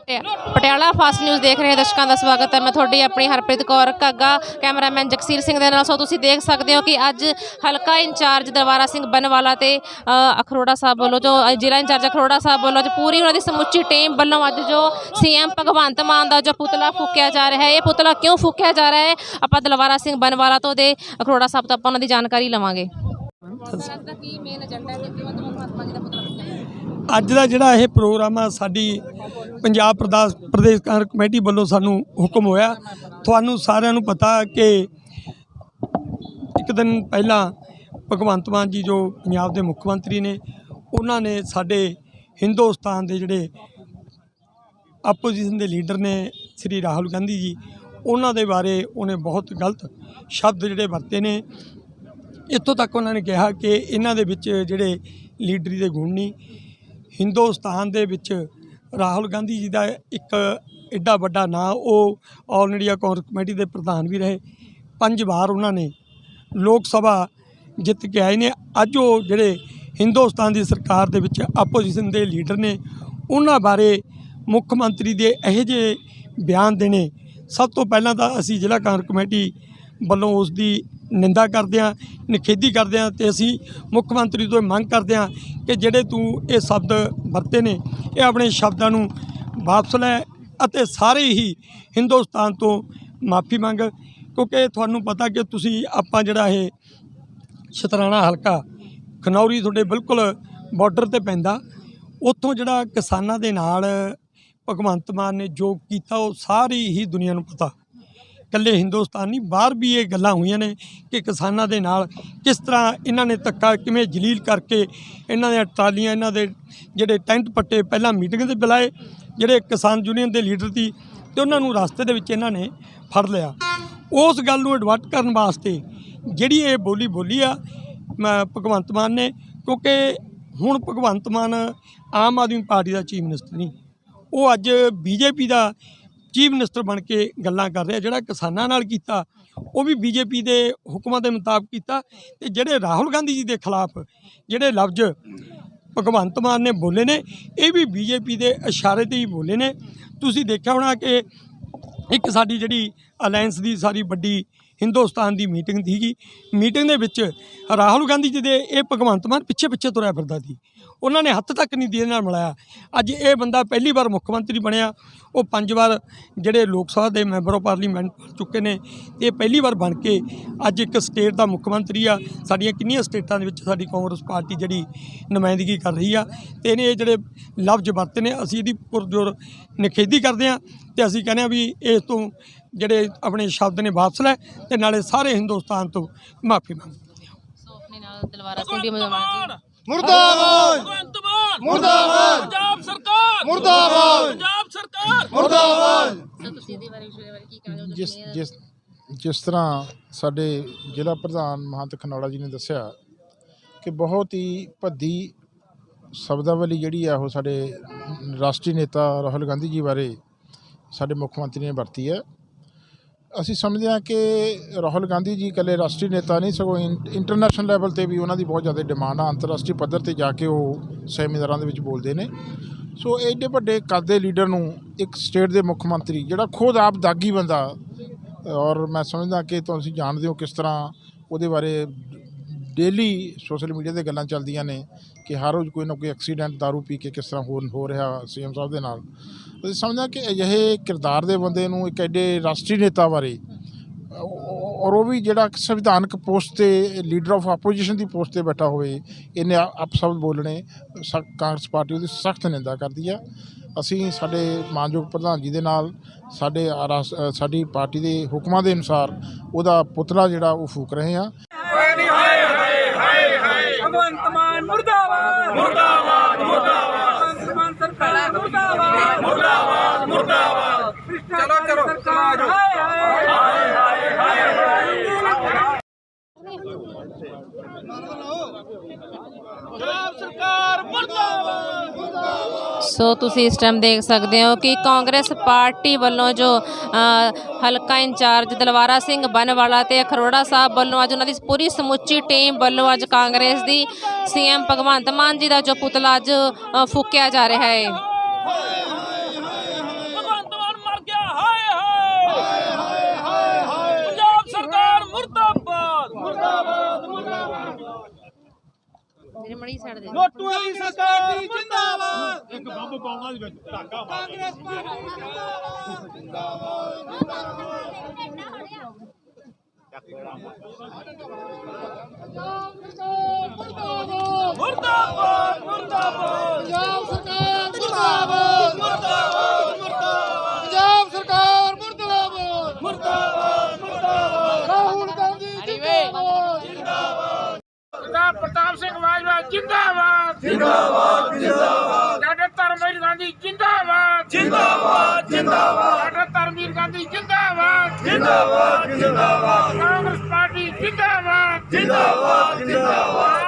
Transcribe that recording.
ਪਟਿਆ- Patiala fast news ਦੇਖ ਰਹੇ ਦਰਸ਼ਕਾਂ ਦਾ ਸਵਾਗਤ ਹੈ। ਮੈਂ ਤੁਹਾਡੀ ਆਪਣੀ ਹਰਪ੍ਰੀਤ ਕੌਰ ਕਾਗਾ ਕੈਮਰਾਮੈਨ ਜਗਸੀਰ ਸਿੰਘ ਦੇ ਨਾਲ। ਸੋ ਤੁਸੀਂ ਦੇਖ ਸਕਦੇ ਹੋ ਕਿ ਅੱਜ ਹਲਕਾ ਇੰਚਾਰਜ ਦਰਬਾਰਾ ਸਿੰਘ ਬਨਵਾਲਾ ਤੇ ਅਖਰੋੜਾ ਸਾਹਿਬ ਵੱਲੋਂ ਜੋ ਜ਼ਿਲ੍ਹਾ ਇੰਚਾਰਜ ਅਖਰੋੜਾ ਸਾਹਿਬ ਵੱਲੋਂ ਅੱਜ ਪੂਰੀ ਉਹਨਾਂ ਦੀ ਸਮੁੱਚੀ ਟੀਮ ਵੱਲੋਂ ਅੱਜ ਜੋ ਸੀਐਮ ਭਗਵੰਤ ਮਾਨ ਦਾ ਜੋ ਪੁਤਲਾ ਫੂਕਿਆ ਜਾ ਰਿਹਾ ਹੈ, ਇਹ ਪੁਤਲਾ ਕਿਉਂ ਫੂਕਿਆ ਜਾ ਰਿਹਾ ਹੈ? ਆਪਾਂ ਦਲਵਾਰਾ ਸਿੰਘ ਬਨਵਾਲਾ ਤੋਂ ਦੇ ਅਖਰੋੜਾ ਸਾਹਿਬ ਤੋਂ ਆਪਾਂ ਉਹਨਾਂ ਦੀ ਜਾਣਕਾਰੀ ਲਵਾਂਗੇ। ਅੱਜ ਦਾ ਕੀ ਮੇਨ ਏਜੰਡਾ ਹੈ ਕਿ ਕਿਉਂ ਮਹਾਤਮਾ ਜੀ ਦਾ ਪੁਤਲਾ ਫੂਕਿਆ ਅੱਜ ਦਾ ਜਿਹੜਾ ਇਹ ਪ੍ਰੋਗਰਾਮ ਆ, ਸਾਡੀ ਪੰਜਾਬ ਪ੍ਰਦਾਸ ਪ੍ਰਦੇਸ਼ ਕਾਂਗਰਸ ਕਮੇਟੀ ਵੱਲੋਂ ਸਾਨੂੰ ਹੁਕਮ ਹੋਇਆ। ਤੁਹਾਨੂੰ ਸਾਰਿਆਂ ਨੂੰ ਪਤਾ ਕਿ ਇੱਕ ਦਿਨ ਪਹਿਲਾਂ ਭਗਵੰਤ ਮਾਨ ਜੀ ਜੋ ਪੰਜਾਬ ਦੇ ਮੁੱਖ ਮੰਤਰੀ ਨੇ, ਉਹਨਾਂ ਨੇ ਸਾਡੇ ਹਿੰਦੁਸਤਾਨ ਦੇ ਜਿਹੜੇ ਆਪੋਜੀਸ਼ਨ ਦੇ ਲੀਡਰ ਨੇ ਸ੍ਰੀ ਰਾਹੁਲ ਗਾਂਧੀ ਜੀ, ਉਹਨਾਂ ਦੇ ਬਾਰੇ ਉਹਨੇ ਬਹੁਤ ਗਲਤ ਸ਼ਬਦ ਜਿਹੜੇ ਵਰਤੇ ਨੇ। ਇੱਥੋਂ ਤੱਕ ਉਹਨਾਂ ਨੇ ਕਿਹਾ ਕਿ ਇਹਨਾਂ ਦੇ ਵਿੱਚ ਜਿਹੜੇ ਲੀਡਰੀ ਦੇ ਗੁਣ ਨਹੀਂ ਹਿੰਦੁਸਤਾਨ ਦੇ ਵਿੱਚ ਰਾਹੁਲ ਗਾਂਧੀ ਜੀ ਦਾ ਇੱਕ ਐਡਾ ਵੱਡਾ ਨਾਂ, ਉਹ ਆਲ ਇੰਡੀਆ ਕਾਂਗਰਸ ਕਮੇਟੀ ਦੇ ਪ੍ਰਧਾਨ ਵੀ ਰਹੇ। ਪੰਜ ਵਾਰ ਉਹਨਾਂ ਨੇ ਲੋਕ ਸਭਾ ਜਿੱਤ ਕੇ ਆਏ ਨੇ। ਅੱਜ ਉਹ ਜਿਹੜੇ ਹਿੰਦੁਸਤਾਨ ਦੀ ਸਰਕਾਰ ਦੇ ਵਿੱਚ ਆਪੋਜੀਸ਼ਨ ਦੇ ਲੀਡਰ ਨੇ, ਉਹਨਾਂ ਬਾਰੇ ਮੁੱਖ ਮੰਤਰੀ ਦੇ ਇਹੋ ਜਿਹੇ ਬਿਆਨ ਦੇਣੇ। ਸਭ ਤੋਂ ਪਹਿਲਾਂ ਤਾਂ ਅਸੀਂ ਜ਼ਿਲ੍ਹਾ ਕਾਂਗਰਸ ਕਮੇਟੀ ਵੱਲੋਂ ਉਸ ਦੀ ਨਿੰਦਾ ਕਰਦੇ ਹਾਂ, ਨਿਖੇਧੀ ਕਰਦੇ ਹਾਂ ਤੇ ਅਸੀਂ ਮੁੱਖ ਮੰਤਰੀ ਤੋਂ ਮੰਗ ਕਰਦੇ ਹਾਂ ਕਿ ਜਿਹੜੇ ਤੂੰ ਇਹ ਸ਼ਬਦ ਵਰਤੇ ਨੇ, ਇਹ ਆਪਣੇ ਸ਼ਬਦਾਂ ਨੂੰ ਵਾਪਸ ਲੈ ਅਤੇ ਸਾਰੇ ਹੀ ਹਿੰਦੁਸਤਾਨ ਤੋਂ ਮਾਫੀ ਮੰਗ, ਕਿਉਂਕਿ ਤੁਹਾਨੂੰ ਪਤਾ ਕਿ ਤੁਸੀਂ ਆਪਾਂ ਜਿਹੜਾ ਇਹ ਸ਼ਤਰਾਣਾ ਹਲਕਾ ਖਨੌਰੀ ਤੁਹਾਡੇ ਬਿਲਕੁਲ ਬਾਰਡਰ ਤੇ ਪੈਂਦਾ, ਉੱਥੋਂ ਜਿਹੜਾ ਕਿਸਾਨਾਂ ਦੇ ਨਾਲ ਭਗਵੰਤ ਮਾਨ ਨੇ ਜੋ ਕੀਤਾ, ਉਹ ਸਾਰੀ ਹੀ ਦੁਨੀਆ ਨੂੰ ਪਤਾ। ਇਕੱਲੇ ਹਿੰਦੁਸਤਾਨ ਨਹੀਂ, ਬਾਹਰ ਵੀ ਇਹ ਗੱਲਾਂ ਹੋਈਆਂ ਨੇ ਕਿ ਕਿਸਾਨਾਂ ਦੇ ਨਾਲ ਕਿਸ ਤਰ੍ਹਾਂ ਇਹਨਾਂ ਨੇ ਧੱਕਾ ਕਿਵੇਂ ਜਲੀਲ ਕਰਕੇ ਇਹਨਾਂ ਦੀਆਂ ਟਰਾਲੀਆਂ, ਇਹਨਾਂ ਦੇ ਜਿਹੜੇ ਟੈਂਟ ਪੱਟੇ, ਪਹਿਲਾਂ ਮੀਟਿੰਗ ਦੇ ਬੁਲਾਏ, ਜਿਹੜੇ ਕਿਸਾਨ ਯੂਨੀਅਨ ਦੇ ਲੀਡਰ ਸੀ ਤੇ ਉਹਨਾਂ ਨੂੰ ਰਸਤੇ ਦੇ ਵਿੱਚ ਇਹਨਾਂ ਨੇ ਫੜ ਲਿਆ। ਉਸ ਗੱਲ ਨੂੰ ਐਡਵਰਟ ਕਰਨ ਵਾਸਤੇ ਜਿਹੜੀ ਇਹ ਬੋਲੀ ਬੋਲੀ ਆ ਭਗਵੰਤ ਮਾਨ ਨੇ, ਕਿਉਂਕਿ ਹੁਣ ਭਗਵੰਤ ਮਾਨ ਆਮ ਆਦਮੀ ਪਾਰਟੀ ਦਾ ਚੀਫ ਮਿਨਿਸਟਰ ਨਹੀਂ, ਉਹ ਅੱਜ ਬੀਜੇਪੀ ਦਾ ਚੀਫ ਮਿਨਿਸਟਰ ਬਣ ਕੇ ਗੱਲਾਂ ਕਰ ਰਿਹਾ, ਜਿਹੜਾ ਕਿਸਾਨਾਂ ਨਾਲ ਕੀਤਾ, ਉਹ ਵੀ ਬੀਜੇਪੀ ਦੇ ਹੁਕਮਾਂ ਦੇ ਮੁਤਾਬਕ ਕੀਤਾ ਤੇ ਜਿਹੜੇ ਰਾਹੁਲ ਗਾਂਧੀ ਜੀ ਦੇ ਖਿਲਾਫ ਜਿਹੜੇ ਲਫ਼ਜ਼ ਭਗਵੰਤ ਮਾਨ ਨੇ ਬੋਲੇ ਨੇ, ਇਹ ਵੀ ਬੀਜੇਪੀ ਦੇ ਇਸ਼ਾਰੇ ਤੇ ਹੀ ਬੋਲੇ ਨੇ। ਤੁਸੀਂ ਦੇਖਿਆ ਹੋਣਾ ਕਿ ਇੱਕ ਸਾਡੀ ਜਿਹੜੀ ਅਲਾਈਅੰਸ ਦੀ ਸਾਰੀ ਵੱਡੀ ਹਿੰਦੁਸਤਾਨ ਦੀ ਮੀਟਿੰਗ ਸੀਗੀ, ਮੀਟਿੰਗ ਦੇ ਵਿੱਚ ਰਾਹੁਲ ਗਾਂਧੀ ਜੀ ਦੇ ਇਹ ਭਗਵੰਤ ਮਾਨ ਪਿੱਛੇ ਪਿੱਛੇ ਤੁਰਿਆ ਫਿਰਦਾ ਸੀ। ਉਹਨਾਂ ਨੇ ਹੱਥ ਤੱਕ ਨਹੀਂ ਦੇ ਨਾਲ ਮਿਲਾਇਆ। ਅੱਜ ਇਹ ਬੰਦਾ ਪਹਿਲੀ ਵਾਰ ਮੁੱਖ ਮੰਤਰੀ ਬਣਿਆ। ਉਹ ਪੰਜ ਵਾਰ ਜਿਹੜੇ ਲੋਕ ਸਭਾ ਦੇ ਮੈਂਬਰ ਆਫ ਪਾਰਲੀਮੈਂਟ ਬਣ ਚੁੱਕੇ ਨੇ। ਇਹ ਪਹਿਲੀ ਵਾਰ ਬਣ ਕੇ ਅੱਜ ਇੱਕ ਸਟੇਟ ਦਾ ਮੁੱਖ ਮੰਤਰੀ ਆ। ਸਾਡੀਆਂ ਕਿੰਨੀਆਂ ਸਟੇਟਾਂ ਦੇ ਵਿੱਚ ਸਾਡੀ ਕਾਂਗਰਸ ਪਾਰਟੀ ਜਿਹੜੀ ਨੁਮਾਇੰਦਗੀ ਕਰ ਰਹੀ ਆ ਤੇ ਇਹਨੇ ਇਹ ਜਿਹੜੇ ਲਫ਼ਜ਼ ਵਰਤੇ ਨੇ ਅਸੀਂ ਇਹਦੀ ਪੁਰਜੋਰ ਨਿਖੇਧੀ ਕਰਦੇ ਆ ਤੇ ਅਸੀਂ ਕਹਿੰਦੇ ਆ ਵੀ ਇਸ ਤੋਂ ਜਿਹੜੇ ਆਪਣੇ ਸ਼ਬਦ ਨੇ ਵਾਪਸ ਲੈ ਤੇ ਨਾਲੇ ਸਾਰੇ ਹਿੰਦੁਸਤਾਨ ਤੋਂ ਮਾਫੀ ਮੰਗ ਸੋ ਆਪਣੇ ਨਾਲ ਦਲਵਾਰਾ ਸਿੰਘ ਮੌਜੂਦ ਜੀ ਮੁਰਦਾਬਾਦ! ਭਗਵੰਤ ਮਾਨ ਮੁਰਦਾਬਾਦ। ਪੰਜਾਬ ਸਰਕਾਰ। ਮੁਰਦਾਬਾਦ। ਪੰਜਾਬ ਸਰਕਾਰ। ਮੁਰਦਾਬਾਦ। ਸੋ ਤੁਸੀਂ ਇਹਦੇ ਬਾਰੇ ਵਿਸ਼ੇ ਬਾਰੇ ਕੀ ਕਹਿਣਾ ਚਾਹੋਗੇ? ਜਿਸ ਜਿਸ ਜਿਸ ਤਰ੍ਹਾਂ ਸਾਡੇ ਜ਼ਿਲ੍ਹਾ ਪ੍ਰਧਾਨ ਮਹੰਤ ਖਨੌੜਾ ਜੀ ਨੇ ਦੱਸਿਆ ਕਿ ਬਹੁਤ ਹੀ ਭੱਦੀ ਸ਼ਬਦਾਵਲੀ ਜਿਹੜੀ ਆ ਉਹ ਸਾਡੇ ਰਾਸ਼ਟਰੀ ਨੇਤਾ ਰਾਹੁਲ ਗਾਂਧੀ ਜੀ ਬਾਰੇ ਸਾਡੇ ਮੁੱਖ ਮੰਤਰੀ ਨੇ ਵਰਤੀ ਹੈ। ਅਸੀਂ ਸਮਝਦੇ ਹਾਂ ਕਿ ਰਾਹੁਲ ਗਾਂਧੀ ਜੀ ਇਕੱਲੇ ਰਾਸ਼ਟਰੀ ਨੇਤਾ ਨਹੀਂ, ਸਗੋਂ ਇੰ- ਇੰਟਰਨੈਸ਼ਨਲ ਲੈਵਲ ਤੇ ਵੀ ਉਹਨਾਂ ਦੀ ਬਹੁਤ ਜ਼ਿਆਦਾ ਡਿਮਾਂਡ ਆ, ਅੰਤਰਰਾਸ਼ਟਰੀ ਪੱਧਰ ਤੇ ਜਾ ਕੇ ਉਹ ਸੈਮੀਨਾਰਾਂ ਦੇ ਵਿੱਚ ਬੋਲਦੇ ਨੇ। ਸੋ ਐਡੇ ਵੱਡੇ ਕੱਦ ਦੇ ਲੀਡਰ ਨੂੰ ਇੱਕ ਸਟੇਟ ਦੇ ਮੁੱਖ ਮੰਤਰੀ, ਜਿਹੜਾ ਖੁਦ ਆਪ ਦਾਗੀ ਬੰਦਾ, ਔਰ ਮੈਂ ਸਮਝਦਾ ਕਿ ਤੁਸੀਂ ਜਾਣਦੇ ਹੋ ਕਿਸ ਤਰ੍ਹਾਂ ਉਹਦੇ ਬਾਰੇ ਡੇਲੀ ਸੋਸ਼ਲ ਮੀਡੀਆ ਤੇ ਗੱਲਾਂ ਚੱਲਦੀਆਂ ਨੇ ਕਿ ਹਰ ਰੋਜ਼ ਕੋਈ ਨਾ ਕੋਈ ਐਕਸੀਡੈਂਟ दारू ਪੀ ਕੇ ਕਿਸ ਤਰ੍ਹਾਂ ਹੋ ਹੋ ਰਿਹਾ ਸੀਐਮ ਸਾਹਿਬ ਦੇ ਨਾਲ। ਅਸੀਂ ਸਮਝਦਾ ਕਿ ਅਜਿਹੇ ਕਿਰਦਾਰ ਦੇ ਬੰਦੇ ਨੂੰ ਇੱਕ ਐਡੇ ਰਾਸ਼ਟਰੀ ਨੇਤਾ ਬਾਰੇ ਔਰ ਉਹ ਵੀ ਜਿਹੜਾ ਸੰਵਿਧਾਨਕ ਪੋਸਟ ਤੇ ਲੀਡਰ ਆਫ ਆਪੋਜੀਸ਼ਨ ਦੀ ਪੋਸਟ ਤੇ ਬੈਠਾ ਹੋਵੇ, ਇਹਨੇ ਆਪ ਅਪਸ਼ਬਦ ਬੋਲਣੇ ਸ- ਕਾਂਗਰਸ ਪਾਰਟੀ ਉਹਦੀ ਸਖਤ ਨਿੰਦਾ ਕਰਦੀ ਆ। ਅਸੀਂ ਸਾਡੇ ਮਾਨਯੋਗ ਪ੍ਰਧਾਨ ਜੀ ਦੇ ਨਾਲ, ਸਾਡੇ ਰਾਸ- ਸਾਡੀ ਪਾਰਟੀ ਦੇ ਹੁਕਮਾਂ ਦੇ ਅਨੁਸਾਰ ਉਹਦਾ ਪੁਤਲਾ ਜਿਹੜਾ ਉਹ ਫੂਕ ਰਹੇ ਹਾਂ ਭਗਵੰਤ ਮਾਨ ਮੁਰਦਾਬਾਦ ਮੁਰਦਾਬਾਦ। ਮੁਰਦਾਬਾਦ ਭਗਵੰਤ ਮਾਨ ਸਰਕਾਰ ਮੁਰਦਾਬਾਦ। ਮੁਰਦਾਬਾਦ ਮੁਰਦਾਬਾਦ। ਚਲੋ ਚਲੋ ਚਲੋ ਹਾਏ ਹਾਏ। ਹਾਏ ਹਾਏ ਪੰਜਾਬ ਸਰਕਾਰ ਮੁਰਦਾਬਾਦ। ਸੋ ਤੁਸੀਂ ਇਸ ਟਾਈਮ ਦੇਖ ਸਕਦੇ ਹੋ ਕਿ ਕਾਂਗਰਸ ਪਾਰਟੀ ਵੱਲੋਂ ਜੋ ਹਲਕਾ ਇੰਚਾਰਜ ਦਲਵਾਰਾ ਸਿੰਘ ਬਨਵਾਲਾ ਤੇ ਖਰੋੜਾ ਸਾਹਿਬ ਵੱਲੋਂ ਅੱਜ ਉਹਨਾਂ ਦੀ ਪੂਰੀ ਸਮੁੱਚੀ ਟੀਮ ਵੱਲੋਂ ਅੱਜ ਕਾਂਗਰਸ ਦੀ ਸੀਐਮ ਭਗਵੰਤ ਮਾਨ ਜੀ ਦਾ ਜੋ ਪੁਤਲਾ ਅੱਜ ਫੂਕਿਆ ਜਾ ਰਿਹਾ ਹੈ ਮੁਰਦਾਬਾਦ ਮੜੀ ਛੱਡ ਦੇ। ਸਰਕਾਰ ਜਿੰਦਾਬਾਦ। ਇੱਕ ਬੰਬ ਪਾਉਣਾ ਦੇ ਵਿੱਚ ਧਾਗਾ ਕਾਂਗਰਸ ਪਾਰਟੀ ਮੁਰਦਾਬਾਦ ਮੁਰਦਾਬਾਦ ਪੰਜਾਬ ਸਰਕਾਰ ਮੁਰਦਾਬਾਦ ਮੁਰਦਾਬਾਦ ਮੁਰਦਾਬਾਦ ਪੰਜਾਬ ਸਰਕਾਰ ਮੁਰਦਾਬਾਦ ਮੁਰਦਾਬਾਦ ਮੁਰਦਾਬਾਦ ਰਾਹੁਲ ਗਾਂਧੀ ਜਿੰਦਾਬਾਦ ਸਰਦਾਰ ਪ੍ਰਤਾਪ ਸਿੰਘ ਬਾਜਵਾ ਜਿੰਦਾਬਾਦ ਜਿੰਦਾਬਾਦ ਜਿੰਦਾਬਾਦ ਡਾਕਟਰ ਧਰਮਵੀਰ ਗਾਂਧੀ ਜਿੰਦਾਬਾਦ ਜਿੰਦਾਬਾਦ ਜਿੰਦਾਬਾਦ ਡਾਕਟਰ ਧਰਮਵੀਰ ਗਾਂਧੀ ਜਿੰਦਾਬਾਦ। ਜਿੰਦਾਬਾਦ ਜਿੰਦਾਬਾਦ। ਕਾਂਗਰਸ ਪਾਰਟੀ ਜਿੰਦਾਬਾਦ। ਜਿੰਦਾਬਾਦ ਜਿੰਦਾਬਾਦ।